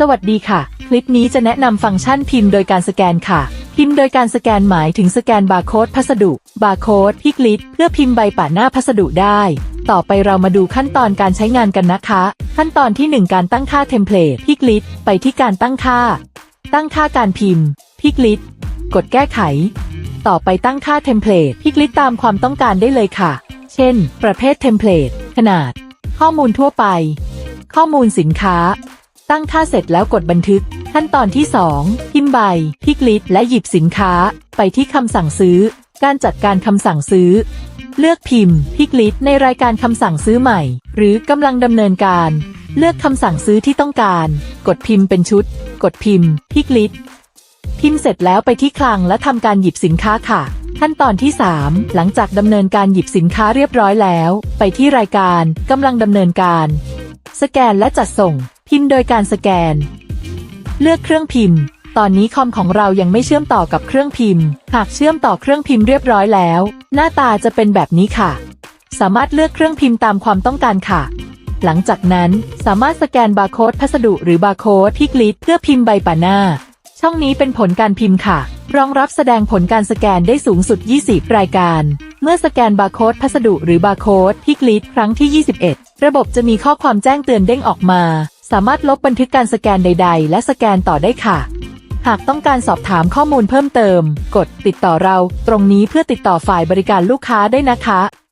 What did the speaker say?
สวัสดีค่ะ คลิปนี้จะแนะนำฟังก์ชันพิมพ์โดยการสแกนค่ะ พิมพ์โดยการสแกนหมายถึงสแกนบาร์โค้ดพัสดุ บาร์โค้ดพิกลิตเพื่อพิมพ์ใบป่าหน้าพัสดุได้ ต่อไปเรามาดูขั้นตอนการใช้งานกันนะคะ ขั้นตอนที่ 1 การตั้งค่าเทมเพลตพิกลิตไปที่การตั้งค่า ตั้งค่าการพิมพ์พิกลิตกดแก้ไข ต่อไปตั้งค่าเทมเพลตพิกลิตตามความต้องการได้เลยค่ะ เช่น ประเภทเทมเพลตขนาด ข้อมูลทั่วไป ข้อมูลสินค้า ตั้งค่าเสร็จแล้วกดบันทึก ขั้นตอนที่ 2 พิมพ์ใบพิกลิตและหยิบสินค้า ไปที่คำสั่งซื้อ การจัดการคำสั่งซื้อ เลือกพิมพ์พิกลิตในรายการคำสั่งซื้อใหม่ หรือกำลังดำเนินการ เลือกคำสั่งซื้อที่ต้องการ กดพิมพ์เป็นชุด กดพิมพ์พิกลิตพิมพ์เสร็จแล้วไปที่คลังและทำการหยิบสินค้าค่ะ ขั้นตอนที่ 3 หลังจากดำเนินการหยิบสินค้าเรียบร้อยแล้ว ไปที่รายการกำลังดำเนินการ สแกนและจัดส่ง พิมพ์โดยการสแกน เลือกเครื่องพิมพ์ ตอนนี้คอมของเรายังไม่เชื่อมต่อกับเครื่องพิมพ์ หากเชื่อมต่อเครื่องพิมพ์เรียบร้อยแล้ว หน้าตาจะเป็นแบบนี้ค่ะ สามารถเลือกเครื่องพิมพ์ตามความต้องการค่ะ หลังจากนั้นสามารถสแกนบาร์โค้ดพัสดุหรือบาร์โค้ดที่กลิดเพื่อพิมพ์ใบป่าหน้า ช่องนี้เป็นผลการพิมพ์ค่ะ รองรับแสดงผลการสแกนได้สูงสุด 20 รายการเมื่อสแกนบาร์โค้ดพัสดุหรือบาร์โค้ดที่กลิดครั้งที่ 21 ระบบจะมีข้อความแจ้งเตือนเด้งออกมา สามารถลบบันทึกการสแกนใด ๆ และสแกนต่อได้ค่ะ หากต้องการสอบถามข้อมูลเพิ่มเติม กดติดต่อเราตรงนี้เพื่อติดต่อฝ่ายบริการลูกค้าได้นะคะ